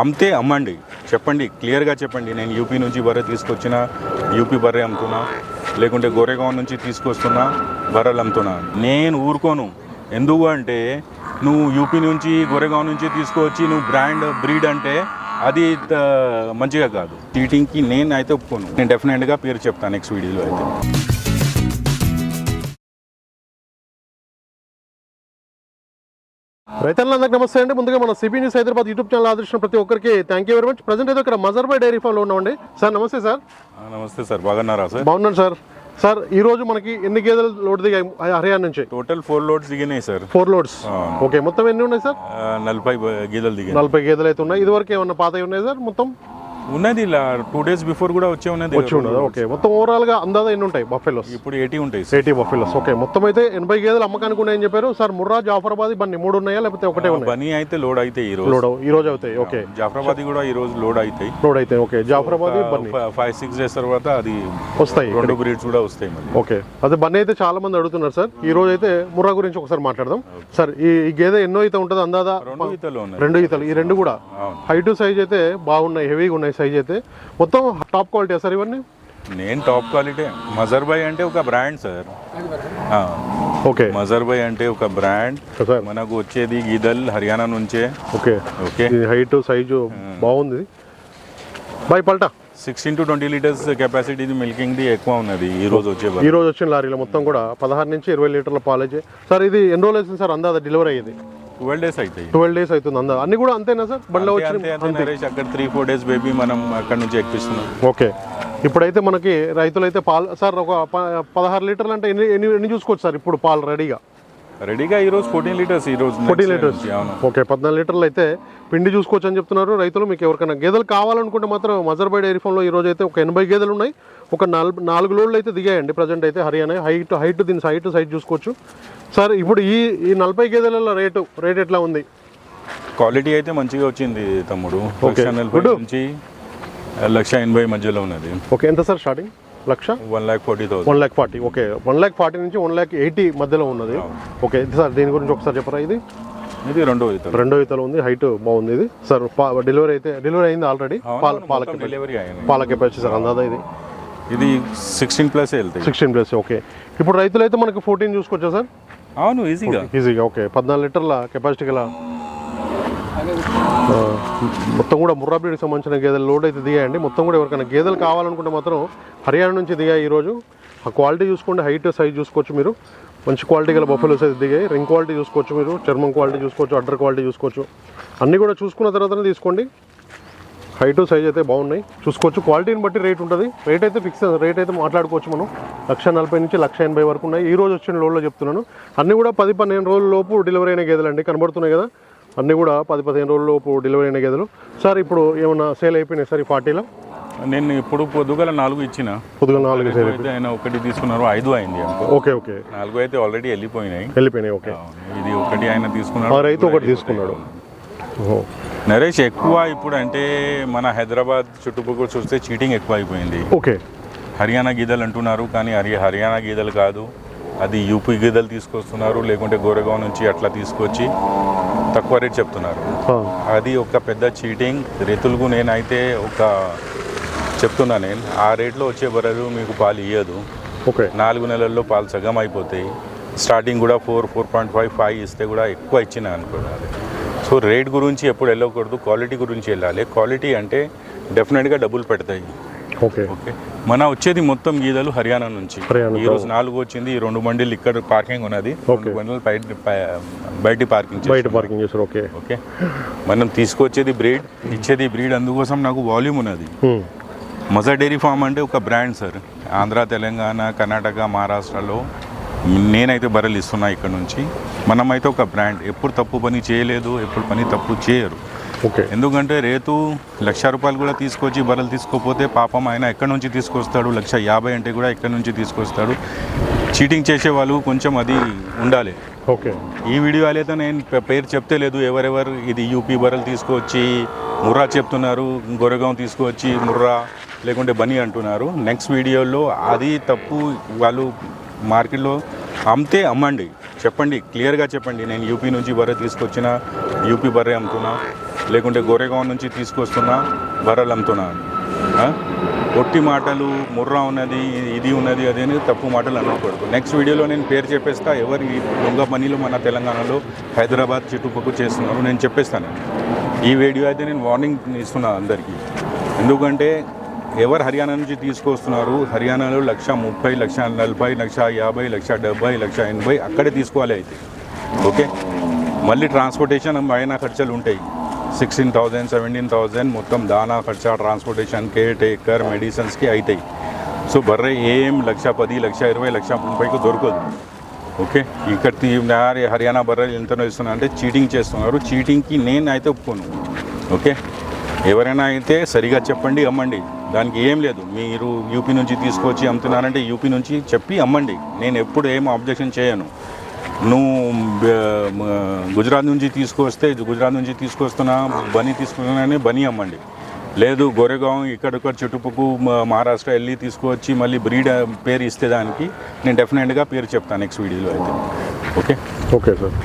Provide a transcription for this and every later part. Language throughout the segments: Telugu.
అమ్మితే అమ్మండి. చెప్పండి క్లియర్గా చెప్పండి. నేను యూపీ నుంచి బర్రె తీసుకొచ్చిన యూపీ బర్రె అమ్ముతున్నా లేకుంటే గోరేగాం నుంచి తీసుకొస్తున్నా బర్రెలు అమ్ముతున్నా. నేను ఊరుకోను. ఎందుకు అంటే నువ్వు యూపీ నుంచి గోరేగాం నుంచి తీసుకొచ్చి నువ్వు బ్రాండ్ బ్రీడ్ అంటే అది మంచిగా కాదు. చీటింగ్కి నేను అయితే ఒప్పుకోను. నేను డెఫినెట్గా పేరు చెప్తాను నెక్స్ట్ వీడియోలో అయితే. రైతులందరికీ నమస్తే అండి. ముందుగా మన CB news Hyderabad YouTube channel ఆదర్శించిన ప్రతి ఒక్కరికి thank you very much. Present అయితే ఇక్కడ మజర్బాయ్ డైరీ ఫామ్లో ఉన్నామండి. సార్ నమస్తే సార్. నమస్తే సార్. బాగున్నారా సార్? బాగున్నాను సార్. సార్ ఈ రోజు మనకి ఎన్ని గేదెలు లోడ్ దిగాయి హర్యానా నుంచి? టోటల్ ఫోర్ లోడ్స్ దిగినాయి సార్. ఫోర్ లోడ్స్ ఓకే మొత్తం ఎన్ని ఉన్నాయి సార్? నలభై గీదలు దిగినాయి నలభై గేదెలు అయితే ఉన్నాయి. ఇదివరకు ఏమన్నా పాత ఉన్నాయి సార్ మొత్తం? ఉన్నది ఇలా టూ డేస్ బిఫోర్ కూడా వచ్చే ఉన్నది వచ్చి ఉండదు ఓకే మొత్తం ఓవరాల్గా అందాజ ఎన్ని ఉంటాయి? బఫెలోస్ ఇప్పుడు ఎయిటీ ఉంటాయి ఎయిటీ బఫెలోస్ ఓకే మొత్తం అయితే ఎనభై గేదెలు అమ్మకానికి ఉన్నాయని చెప్పారు. సార్ ముర్రా జాఫరాబాద్ బన్ని మూడు ఉన్నాయా? లేకపోతే ఒకటే ఉన్నాయి? బనీ అయితే లోడ్ అయితే ఈ రోజు. లోడ్ ఈ రోజు అవుతాయి. ఓకే జాఫరాబాద్ కూడా ఈ రోజు లోడ్ అవుతాయి. లోడ్ అయితే ఓకే జాఫరాబాద్ బన్ని. ఫైవ్ సిక్స్ డేస్ తర్వాత అది వస్తాయి. రెండు బ్రీడ్స్ కూడా వస్తాయి ఓకే అదే బన్నీ అయితే చాలా మంది అడుగుతున్నారు సార్. ఈ రోజు అయితే ముర్రా గురించి ఒకసారి మాట్లాడదాం. సార్ ఈ గేదె ఎన్నో అయితే ఉంటుంది? అందాదా రెండు ఈతలు ఉన్నాయి. రెండు ఈతలు. ఈ రెండు కూడా. హైట్ సైజ్ అయితే బాగున్నాయి హెవీగా ఉన్నాయి సైజ్ అయితే మొత్తం టాప్ క్వాలిటీ సార్ ఇవన్నీ? నేను టాప్ క్వాలిటీ మజర్బాయ్ అంటే ఒక బ్రాండ్ సార్ ఓకే మజర్బాయ్ అంటే ఒక బ్రాండ్ సార్ మనకు వచ్చేది గీదల్ హర్యానా నుంచే. ఓకే ఓకే హైట్ సైజు బాగుంది. బై పల్టా. Sixteen to twenty litres capacity milking the ఎక్కువ ఉన్నది ఈ రోజు వచ్చే ఈ రోజు వచ్చిన లారీలో మొత్తం కూడా పదహారు నుంచి ఇరవై లీటర్ల పాలేజీ. సార్ ఇది ఎన్ని రోజులు సార్ అందాదా డెలివరీ అయ్యేది? ట్వెల్వ్ డేస్ అవుతాయి ట్వెల్వ్ డేస్ అవుతుంది అందా? అన్ని కూడా అంతేనా సార్? బండిలో నరేష్ అక్కడ త్రీ ఫోర్ డేస్ బేబీ మనం అక్కడ నుంచి ఎక్కిస్తున్నాం. ఓకే. ఇప్పుడైతే మనకి రైతులైతే పాలు సార్ ఒక పదహారు లీటర్లు అంటే ఎన్ని ఎన్ని ఎన్ని చూసుకోవచ్చు సార్ ఇప్పుడు పాలు రెడీగా? రెడీగా ఈ రోజు ఫోర్టీన్ లీటర్స్ ఈ రోజు ఫోర్టీన్ లీటర్స్. ఓకే పద్నాలుగు లీటర్లు అయితే పిండి చూసుకోవచ్చు అని చెప్తున్నారు రైతులు. మీకు ఎవరికైనా గేదెలు కావాలనుకుంటే మాత్రం మజర్బాయ్ డైరీ ఫామ్లో ఈ రోజు అయితే ఒక ఎనభై గేదెలు ఉన్నాయి. ఒక నాలుగు నాలుగు లోడ్లు అయితే దిగాయండి. ప్రజెంట్ అయితే హర్యానా హైట్ హైట్ దీని హైట్ సైజ్ చూసుకోవచ్చు. సార్ ఇప్పుడు ఈ ఈ నలభై గేదెల రేటు రేట్ ఎట్లా ఉంది? క్వాలిటీ అయితే మంచిగా వచ్చింది తమ్ముడు. లక్ష నలభై నుంచి లక్ష ఎనభై మధ్యలో ఉన్నది. ఓకే ఎంత సార్ స్టార్టింగ్? లక్ష? One lakh forty thousand. One lakh forty okay. One lakh forty నుంచి వన్ ల్యాక్ ఎయిటీ మధ్యలో ఉన్నది. ఓకే సార్ దీని గురించి ఒకసారి చెప్పరా ఇది? ఇది రెండో ఇతరు రెండో ఇతలు ఉంది హైట్ బాగుంది ఇది. సార్ డెలివరీ అయితే డెలివరీ అయింది ఆల్రెడీ. పాల పాల డెలివరీ అయింది. పాల కెపాసిటీ సార్ అందాదా ఇది. ఇది సిక్స్టీన్ ప్లస్ వెళ్తాయి. Sixteen plus okay. ఇప్పుడు రైతులు అయితే మనకి ఫోర్టీన్ చూసుకోవచ్చా సార్? అవును ఈజీగా ఈజీగా ఓకే. పద్నాలుగు లీటర్ల కెపాసిటీ గల మొత్తం కూడా ముర్రా సంబంధించిన గేదెలు లోడ్ అయితే దిగాయండి. మొత్తం కూడా ఎవరికైనా గేదెలు కావాలనుకుంటే మాత్రం హర్యానా నుంచి దిగాయి ఈరోజు. ఆ క్వాలిటీ చూసుకోండి హైట్ సైజ్ చూసుకోవచ్చు మీరు. మంచి క్వాలిటీ గల బఫెలోస్ అయితే దిగాయి. రింగ్ క్వాలిటీ చూసుకోవచ్చు మీరు చర్మం క్వాలిటీ చూసుకోవచ్చు అడ్డర్ క్వాలిటీ చూసుకోవచ్చు. అన్నీ కూడా చూసుకున్న తర్వాతనే తీసుకోండి. హైట్ సైజ్ అయితే బాగున్నాయి. చూసుకోవచ్చు. క్వాలిటీని బట్టి రేట్ ఉంటుంది. రేట్ అయితే ఫిక్స్ రేట్ అయితే మాట్లాడుకోవచ్చు మనం. లక్ష నలభై నుంచి లక్ష ఎనభై వరకు ఉన్నాయి. ఈ రోజు వచ్చిన లోడ్లో చెప్తున్నాను. అన్నీ కూడా పది పన్నెండు రోజుల లోపు డెలివరీ అయిన గేదెలు అండి. కనబడుతున్నాయి కదా? అన్నీ కూడా పది పదిహేను రోజుల లోపు డెలివరీ అయిన గేదెలు. సార్ ఇప్పుడు ఏమన్నా సేల్ అయిపోయినాయి సార్ ఈ ఫార్టీలో? నేను ఇప్పుడు పొద్దుగల నాలుగు ఇచ్చిన. పొద్దుగా నాలుగు అయితే ఆయన ఒకటి తీసుకున్నారు ఐదు అయింది ఓకే ఓకే. నాలుగు అయితే ఆల్రెడీ వెళ్ళిపోయినాయి. వెళ్ళిపోయినాయి ఓకే. ఇది ఒకటి ఆయన తీసుకున్నాడు. రైతు ఒకటి తీసుకున్నాడు. ఓహో. నరేష్ ఎక్కువ ఇప్పుడు అంటే మన హైదరాబాద్ చుట్టుపక్కల చూస్తే చీటింగ్ ఎక్కువ అయిపోయింది ఓకే. హర్యానా గీదలు అంటున్నారు కానీ హరి హర్యానా గీదలు కాదు. అది యూపీ గీదలు తీసుకొస్తున్నారు లేకుంటే గోరేగాం నుంచి అట్లా తీసుకొచ్చి తక్కువ రేట్ చెప్తున్నారు. అది ఒక పెద్ద చీటింగ్ రైతులకు నేనైతే ఒక చెప్తున్నా నేను ఆ రేట్లో వచ్చే బర్రెలు మీకు పాలు ఇయ్యదు. ఓకే. నాలుగు నెలల్లో పాలు సగం అయిపోతాయి. స్టార్టింగ్ కూడా four four point five five ఇస్తే కూడా ఎక్కువ ఇచ్చిన అనుకోవాలి సో రేట్ గురించి ఎప్పుడు వెళ్ళకూడదు క్వాలిటీ గురించి వెళ్ళాలి. క్వాలిటీ అంటే డెఫినెట్గా డబ్బులు పెడతాయి. ఓకే. ఓకే. మన వచ్చేది మొత్తం గీదలు హర్యానా నుంచి. ఈ రోజు నాలుగు వచ్చింది ఈ రెండు బండిలు ఇక్కడ పార్కింగ్ ఉన్నది. ఓకే. రెండు బండిలు బయట బయట పార్కింగ్ బయట పార్కింగ్ చేశారు. ఓకే. ఓకే. మనం తీసుకొచ్చేది బ్రీడ్ ఇచ్చేది బ్రీడ్ అందుకోసం నాకు వాల్యూమ్ ఉన్నది. మజా డైరీ ఫామ్ అంటే ఒక బ్రాండ్ సార్. ఆంధ్ర తెలంగాణ కర్ణాటక మహారాష్ట్రలో నేనైతే బర్రెలు ఇస్తున్నా ఇక్కడ నుంచి. మనమైతే ఒక బ్రాండ్. ఎప్పుడు తప్పు పని చేయలేదు ఎప్పుడు పని తప్పు చేయరు. ఓకే. ఎందుకంటే రేతు లక్ష రూపాయలు కూడా తీసుకొచ్చి బర్రెలు తీసుకోపోతే పాపం ఆయన ఎక్కడి నుంచి తీసుకొస్తాడు? లక్ష యాభై అంటే కూడా ఎక్కడి నుంచి తీసుకొస్తాడు? చీటింగ్ చేసే వాళ్ళు కొంచెం అది ఉండాలి. ఓకే. ఈ వీడియో అయితే నేను పేరు చెప్తే లేదు. ఎవరెవరు ఇది యూపీ బర్రెలు తీసుకొచ్చి ముర్రా చెప్తున్నారు గొరగాం తీసుకొచ్చి ముర్రా లేకుంటే బనీ అంటున్నారు. నెక్స్ట్ వీడియోలో అది తప్పు వాళ్ళు మార్కెట్లో అమ్మితే అమ్మండి. చెప్పండి క్లియర్గా చెప్పండి. నేను యూపీ నుంచి బర్రె తీసుకొచ్చిన యూపీ బర్రె అమ్ముతున్నా లేకుంటే గోరేగాం నుంచి తీసుకొస్తున్నా బర్రెలు అమ్ముతున్నా. ఒట్టి మాటలు ముర్రా ఉన్నది ఇది ఉన్నది అది అని తప్పు మాటలు అనకూడదు. నెక్స్ట్ వీడియోలో నేను పేరు చెప్పేస్తా. ఎవరి దొంగ పనిలో మన తెలంగాణలో హైదరాబాద్ చుట్టుపక్కల చేస్తున్నారు నేను చెప్పేస్తాను. ఈ వీడియో అయితే నేను వార్నింగ్ ఇస్తున్నా అందరికీ. ఎందుకంటే ఎవరు హర్యానా నుంచి తీసుకొస్తున్నారు? హర్యానాలో లక్ష ముప్పై లక్ష నలభై లక్ష యాభై లక్ష డెబ్బై లక్ష ఎనభై అక్కడే తీసుకోవాలి అయితే. ఓకే? మళ్ళీ ట్రాన్స్పోర్టేషన్ అయినా ఖర్చులు ఉంటాయి. సిక్స్టీన్ థౌజండ్ సెవెంటీన్ థౌజండ్ మొత్తం దానా ఖర్చా ట్రాన్స్పోర్టేషన్ కేర్ టేకర్ మెడిసిన్స్కి అవుతాయి సో బర్రె ఏం లక్ష పది లక్ష ఇరవై లక్ష ముప్పైకి దొరకదు. ఓకే? ఇక్కడ హర్యానా బర్రెలు ఎంతనో ఇస్తున్నా అంటే చీటింగ్ చేస్తున్నారు. చీటింగ్కి నేను అయితే ఒప్పుకోను. ఓకే? ఎవరైనా అయితే సరిగా చెప్పండి అమ్మండి. దానికి ఏం లేదు. మీరు యూపీ నుంచి తీసుకొచ్చి అమ్ముతున్నారంటే యూపీ నుంచి చెప్పి అమ్మండి. నేను ఎప్పుడు ఏం అబ్జెక్షన్ చేయను. నువ్వు గుజరాత్ నుంచి తీసుకొస్తే గుజరాత్ నుంచి తీసుకొస్తున్నా బనీ తీసుకున్నానని బనీ అమ్మండి. లేదు గోరేగాం ఇక్కడ చుట్టుపక్కల మహారాష్ట్ర వెళ్ళి తీసుకొచ్చి మళ్ళీ బ్రీడ్ పేరు ఇస్తే దానికి నేను డెఫినెట్గా పేరు చెప్తాను నెక్స్ట్ వీడియోలో అయితే. ఓకే ఓకే సార్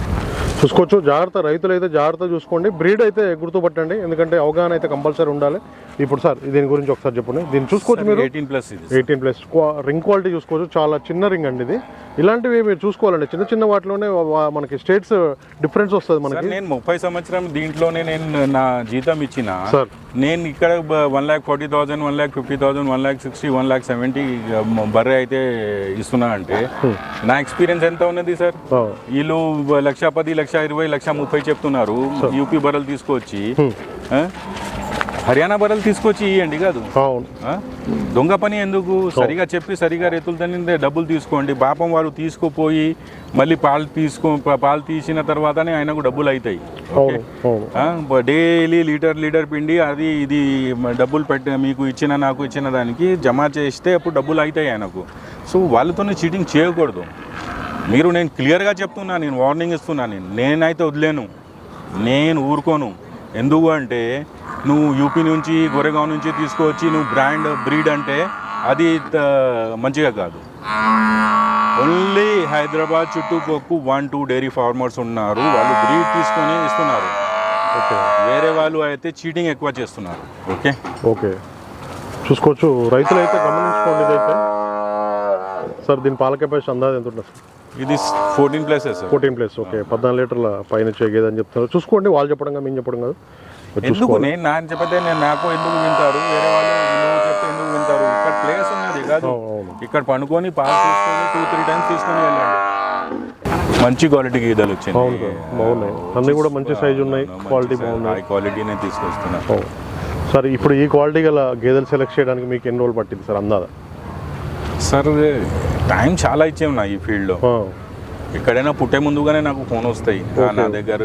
చూసుకోవచ్చు. జాగ్రత్త రైతులు అయితే జాగ్రత్త చూసుకోండి. బ్రీడ్ అయితే గుర్తుపట్టండి. ఎందుకంటే అవగాహన అయితే కంపల్సరీ ఉండాలి. ఇప్పుడు సార్ దీని గురించి ఒకసారి చెప్పండి. దీన్ని చూసుకోవచ్చు మీరు? Eighteen plus eighteen plus ring quality చూసుకోవచ్చు. చాలా చిన్న రింగ్ అండి ఇది. ఇలాంటివి మీరు చూసుకోవాలండి. చిన్న చిన్న వాటిలోనే మనకి స్టేట్స్ డిఫరెన్స్ వస్తుంది మనకి. నేను ముప్పై సంవత్సరం దీంట్లోనే నేను నా జీతం ఇచ్చిన. సార్. నేను ఇక్కడ one lakh forty thousand one lakh fifty thousand one lakh sixty one lakh seventy బర్రె అయితే ఇస్తున్నా అంటే నా ఎక్స్పీరియన్స్ ఎంత ఉన్నది సార్? వీళ్ళు లక్ష పది లక్ష ఇరవై లక్ష ముప్పై చెప్తున్నారు. యూపీ బర్రెలు తీసుకొచ్చి? హర్యానా బర్రెలు తీసుకొచ్చి ఇవ్వండి కాదు. అవును? దొంగ పని ఎందుకు? సరిగా చెప్పి సరిగా రైతులతో డబ్బులు తీసుకోండి. పాపం వారు తీసుకుపోయి మళ్ళీ పాలు తీసుకో పాలు తీసిన తర్వాతనే ఆయనకు డబ్బులు అవుతాయి డైలీ లీటర్ లీటర్ పిండి అది ఇది డబ్బులు పెట్ట మీకు ఇచ్చిన నాకు ఇచ్చిన దానికి జమ చేస్తే అప్పుడు డబ్బులు అవుతాయి ఆయనకు. సో వాళ్ళతోనే చీటింగ్ చేయకూడదు. మీరు నేను క్లియర్గా చెప్తున్నా నేను వార్నింగ్ ఇస్తున్నా నేను నేనైతే వదిలేను. నేను ఊరుకోను. ఎందుకు అంటే నువ్వు యూపీ నుంచి గొరెగాం నుంచి తీసుకొచ్చి నువ్వు బ్రాండ్ బ్రీడ్ అంటే అది మంచిగా కాదు. ఓన్లీ హైదరాబాద్ చుట్టుపక్కల వన్ టూ డైరీ ఫార్మర్స్ ఉన్నారు. వాళ్ళు బ్రీడ్ తీసుకొని ఇస్తున్నారు. ఓకే. వేరే వాళ్ళు అయితే చీటింగ్ ఎక్కువ చేస్తున్నారు. ఓకే? ఓకే. చూసుకోవచ్చు. రైతులు అయితే గమనించుకోండి ఇదైతే. సార్ దీని పాల కెపాసిటీ అందాది ఎంత ఉంటుంది సార్? ఇది fourteen places fourteen plus okay పద్నాలుగు లీటర్ల పైన చేయగేదని చెప్తున్నారు. చూసుకోండి వాళ్ళు చెప్పడం కాదు, మేము చెప్పడం కాదు. ఎందుకు? నేను నా చెప్పతే నేను నాకు ఎందుకు వింటారు? వేరే వాళ్ళు చెప్తే ఎందుకు వింటారు? ఇక్కడ ప్లేస్ ఉన్నది కాదు. ఇక్కడ పండుకొని పాలు తీసుకొని టూ త్రీ టైమ్స్ తీసుకొని వెళ్ళండి మంచి క్వాలిటీ గీదలు సార్ బాగున్నాయి. అన్నీ కూడా మంచి సైజు ఉన్నాయి. క్వాలిటీ బాగున్నాయి. క్వాలిటీనే తీసుకొస్తున్నా. అవును. సార్ ఇప్పుడు ఈ క్వాలిటీ గల గేదెలు సెలెక్ట్ చేయడానికి మీకు ఎన్ని రోజులు పట్టింది సార్ అందాదా సార్ టైం చాలా ఇచ్చాము నా ఈ ఫీల్డ్లో. ఎక్కడైనా పుట్టే ముందుగానే నాకు ఫోన్ వస్తాయి. నా దగ్గర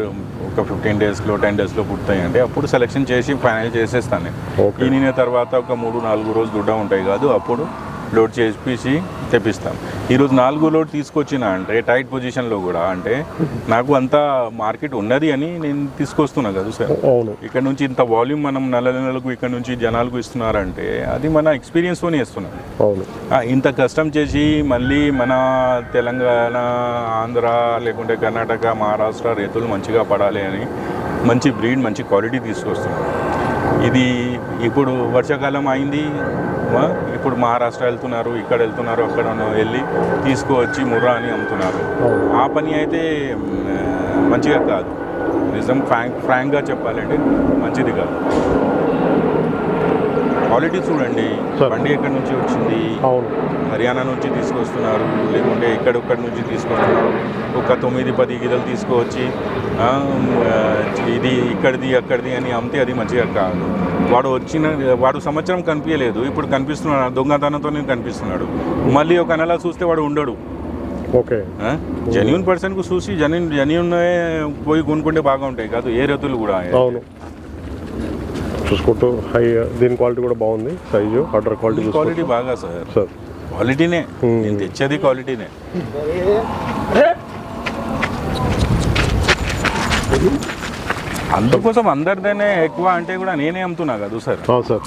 ఒక ఫిఫ్టీన్ డేస్లో టెన్ డేస్లో పుడతాయి. అంటే అప్పుడు సెలెక్షన్ చేసి ఫైనల్ చేసేస్తాను నేను. ఓకే. ఈయన తర్వాత ఒక మూడు నాలుగు రోజులు దుడ్డ ఉంటాయి కాదు అప్పుడు లోడ్ చేసి తెప్పిస్తాం. ఈరోజు నాలుగు లోడ్ తీసుకొచ్చిన అంటే టైట్ పొజిషన్లో కూడా అంటే నాకు అంత మార్కెట్ ఉన్నది అని నేను తీసుకొస్తున్నా కదా సార్. ఇక్కడ నుంచి ఇంత వాల్యూమ్ మనం నెల నెలకు ఇక్కడ నుంచి జనాలకు ఇస్తున్నారంటే అది మన ఎక్స్పీరియన్స్తోనే ఇస్తున్నాం ఇంత కష్టం చేసి మళ్ళీ మన తెలంగాణ ఆంధ్ర లేకుంటే కర్ణాటక మహారాష్ట్ర రైతులు మంచిగా పడాలి అని మంచి బ్రీడ్ మంచి క్వాలిటీ తీసుకొస్తున్నాం. ఇది ఇప్పుడు వర్షాకాలం అయింది ఇప్పుడు మహారాష్ట్ర వెళ్తున్నారు ఇక్కడ వెళ్తున్నారు అక్కడ ఉన్న- వెళ్ళి తీసుకువచ్చి ముర్రా అని అమ్ముతున్నారు. ఆ పని అయితే మంచిగా కాదు. నిజం ఫ్రాంక్ ఫ్రాంక్గా చెప్పాలంటే మంచిది కాదు. క్వాలిటీ చూడండి. బండి ఎక్కడి నుంచి వచ్చింది? అవును. హర్యానా నుంచి తీసుకొస్తున్నారు లేకుంటే ఇక్కడొక్కడి నుంచి తీసుకొస్తున్నారు. ఒక తొమ్మిది పది గిదలు తీసుకువచ్చి ఇది ఇక్కడిది అక్కడిది అని అమ్మితే అది మంచిగా కాదు. వాడు వచ్చిన వాడు సంవత్సరం కనిపించలేదు. ఇప్పుడు కనిపిస్తున్నాడు దొంగతనంతోనే కనిపిస్తున్నాడు. మళ్ళీ ఒక నెల చూస్తే వాడు ఉండడు. ఓకే. జెన్యున్ పర్సన్కు చూసి జెన్యున్ జెన్యున్ పోయి కొనుక్కుంటే బాగా ఉంటాయి కాదు ఏ రైతులు కూడా. అవును. చూసుకుంటూ హై దీని క్వాలిటీ కూడా బాగుంది సైజు ఆర్డర్ క్వాలిటీ క్వాలిటీ బాగా సార్. సార్. క్వాలిటీనే Hmm. నేను తెచ్చేది క్వాలిటీనే. అందుకోసం అందరిదనే ఎక్కువ అంటే కూడా నేనే అమ్ముతున్నా కదా సార్. అవును సార్?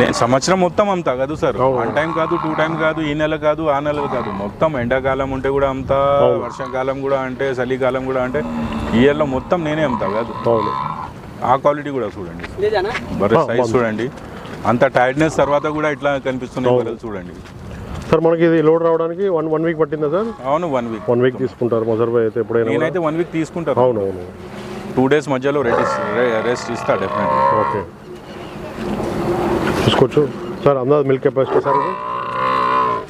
నేను సంవత్సరం మొత్తం అమ్ముతా కదా సార్. వన్ టైం కాదు టూ టైం కాదు ఈ నెల కాదు ఆ నెల కాదు. మొత్తం ఎండాకాలం ఉంటే కూడా అమ్ముతా. వర్షాకాలం కూడా అంటే చలికాలం కూడా అంటే ఇయర్లో మొత్తం నేనే అమ్ముతా కాదు. ఆ క్వాలిటీ కూడా చూడండి. బర్రె సైజ్ చూడండి. అంత టైర్డ్నెస్ తర్వాత కూడా ఇట్లా కనిపిస్తున్నాయి చూడండి. సార్ మనకి ఇది లోడ్ రావడానికి వన్ వన్ వీక్ పట్టిందా సార్? అవును వన్ వీక్ వన్ వీక్ తీసుకుంటారు మొదటి బాయ్ అయితే ఎప్పుడైనా నేనైతే వన్ వీక్ తీసుకుంటాను. అవును అవును. టూ డేస్ మధ్యలో రెస్ట్ రెస్ట్ ఇస్తా డెఫినెట్ ఓకే. చూసుకోవచ్చు. సార్ అందాజ్ మిల్క్ కెపాసిటీ సార్ ఇది?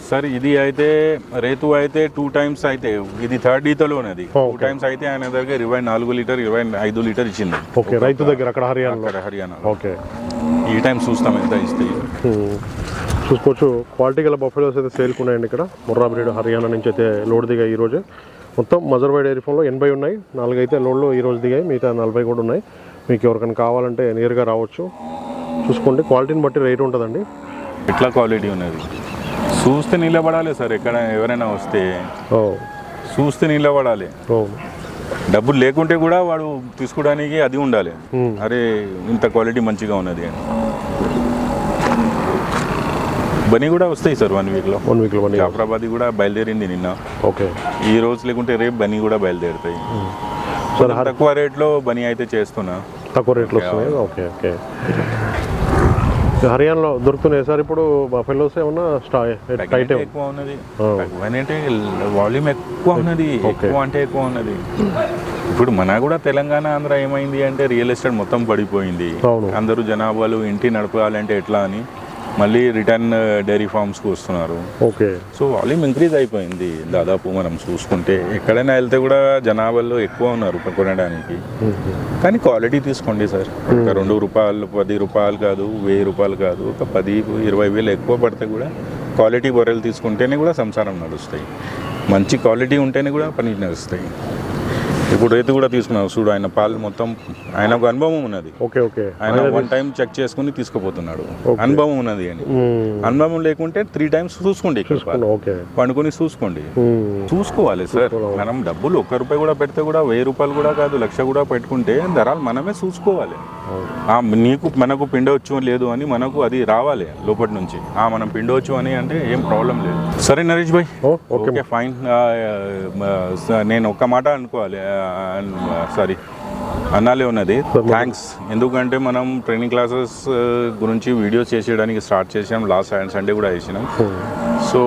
సార్ ఇది అయితే రేతు అయితే టూ టైమ్స్ అయితే ఇది థర్డ్ ఈతలో ఉన్నది టూ. టైమ్స్ అయితే ఆయన దగ్గర ఇరవై నాలుగు లీటర్ ఇరవై ఐదు లీటర్ ఇచ్చింది ఓకే రైతు దగ్గర అక్కడ అక్కడ హర్యానా ఓకే. ఈ టైం చూస్తాం ఎంత ఇస్తే. చూసుకోవచ్చు. క్వాలిటీ గల బఫెలోస్ అయితే సేల్కి ఉన్నాయండి ఇక్కడ. ముర్రా బ్రీడ్ హర్యానా నుంచి అయితే లోడ్ దిగాయి ఈరోజు మొత్తం మజర్బాయ్ డైరీ ఫామ్లో ఎనభై ఉన్నాయి. నాలుగు అయితే లోడ్లు ఈ రోజు దిగాయి. మిగతా నలభై కూడా ఉన్నాయి. మీకు ఎవరికైనా కావాలంటే నేరుగా రావచ్చు. చూసుకోండి. క్వాలిటీని బట్టి రేట్ ఉంటుందండి. ఇట్లా క్వాలిటీ ఉన్నది? చూస్తే నిలబడాలి సార్ ఎక్కడ ఎవరైనా వస్తే. ఓ. చూస్తే నిలబడాలి. ఓ. డబ్బులు లేకుంటే కూడా వాడు తీసుకోవడానికి అది ఉండాలి. అరే ఇంత క్వాలిటీ మంచిగా ఉన్నది అని. బనీ కూడా వస్తాయి సార్ వన్ వీక్లో. వన్ వీక్లో వన్ జాఫరాబాద్ కూడా బయలుదేరింది నిన్న. ఓకే. ఈ రోజు లేకుంటే రేపు బనీ కూడా బయలుదేరుతాయి. సార్ తక్కువ రేట్లో బనీ అయితే చేస్తున్నా. తక్కువ రేట్లు ఓకే ఓకే. హర్యానాలో దొరుకుతున్నాయి. సార్ ఇప్పుడు బఫెలోస్ ఏమన్నా స్టా టైట్ ఎక్కువ ఉన్నది. వాల్యూమ్ ఎక్కువ ఉన్నది. ఎక్కువ అంటే ఎక్కువ ఉన్నది. ఇప్పుడు మన కూడా తెలంగాణ ఆంధ్ర ఏమైంది అంటే రియల్ ఎస్టేట్ మొత్తం పడిపోయింది. అందరూ జనాభాలు ఇంటి నడపాలంటే ఎట్లా అని. మళ్ళీ రిటర్న్ డైరీ ఫార్మ్స్కి వస్తున్నారు. ఓకే. సో వాల్యూమ్ ఇంక్రీజ్ అయిపోయింది. దాదాపు మనం చూసుకుంటే ఎక్కడైనా వెళ్తే కూడా జనాభాలో ఎక్కువ ఉన్నారు కొనడానికి. కానీ క్వాలిటీ తీసుకోండి సార్. ఒక రెండు రూపాయలు పది రూపాయలు కాదు వెయ్యి రూపాయలు కాదు ఒక పది ఇరవై వేలు ఎక్కువ పడితే కూడా క్వాలిటీ బొర్రెలు తీసుకుంటేనే కూడా సంసారం నడుస్తాయి. మంచి క్వాలిటీ ఉంటేనే కూడా పని నడుస్తాయి. ఇప్పుడు రైతు కూడా తీసుకున్నావు చూడు ఆయన పాలు మొత్తం ఆయన ఒక అనుభవం ఉన్నది. Okay okay. ఆయన వన్ టైం చెక్ చేసుకుని తీసుకుపోతున్నాడు. అనుభవం ఉన్నది అని అనుభవం లేకుంటే త్రీ టైమ్స్ చూసుకోండి పండుకొని చూసుకోండి. చూసుకోవాలి సార్. మనం డబ్బులు ఒక్క రూపాయి కూడా పెడితే కూడా వెయ్యి రూపాయలు కూడా కాదు లక్ష కూడా పెట్టుకుంటే ధరలు మనమే చూసుకోవాలి. ఆ, నీకు మనకు పిండవచ్చు లేదు అని మనకు అది రావాలి లోపటి నుంచి. ఆ మనం పిండవచ్చు అని అంటే ఏం ప్రాబ్లం లేదు. సరే నరేష్ భాయ్. ఓకే. ఫైన్ నేను ఒక్క మాట అనుకోవాలి. సారీ అన్నాలే ఉన్నది. థ్యాంక్స్ ఎందుకంటే మనం ట్రైనింగ్ క్లాసెస్ గురించి వీడియోస్ చేసేయడానికి స్టార్ట్ చేసాం లాస్ట్ సండే కూడా చేసినాం. సో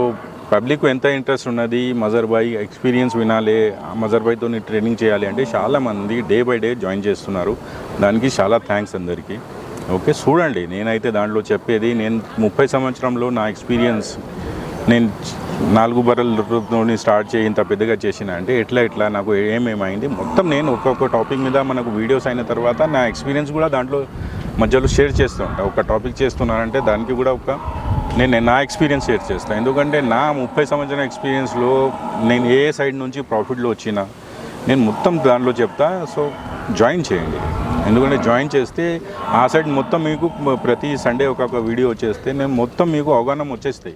పబ్లిక్ ఎంత ఇంట్రెస్ట్ ఉన్నది? మజర్ బాయ్ ఎక్స్పీరియన్స్ వినాలి. మజర్ బాయ్తో ట్రైనింగ్ చేయాలి అంటే చాలా మంది డే బై డే జాయిన్ చేస్తున్నారు. దానికి చాలా థ్యాంక్స్ అందరికీ. ఓకే చూడండి. నేనైతే దాంట్లో చెప్పేది నేను ముప్పై సంవత్సరంలో నా ఎక్స్పీరియన్స్ నేను నాలుగు బర్రెలతో స్టార్ట్ చేయి ఇంత పెద్దగా చేసిన అంటే ఎట్లా ఎట్లా నాకు ఏమేమైంది? మొత్తం నేను ఒక్కొక్క టాపిక్ మీద మనకు వీడియోస్ అయిన తర్వాత నా ఎక్స్పీరియన్స్ కూడా దాంట్లో మధ్యలో షేర్ చేస్తూ ఉంటాను ఒక టాపిక్ చేస్తున్నానంటే దానికి కూడా ఒక నేను నా ఎక్స్పీరియన్స్ షేర్ చేస్తాను ఎందుకంటే నా ముప్పై సంవత్సరాల ఎక్స్పీరియన్స్లో నేను ఏ సైడ్ నుంచి ప్రాఫిట్లో వచ్చినా నేను మొత్తం దాంట్లో చెప్తా. సో జాయిన్ చేయండి. ఎందుకంటే జాయిన్ చేస్తే ఆ సైడ్ మొత్తం మీకు ప్రతి సండే ఒక్కొక్క వీడియో వచ్చేస్తే నేను మొత్తం మీకు అవగాహన వచ్చేస్తాయి.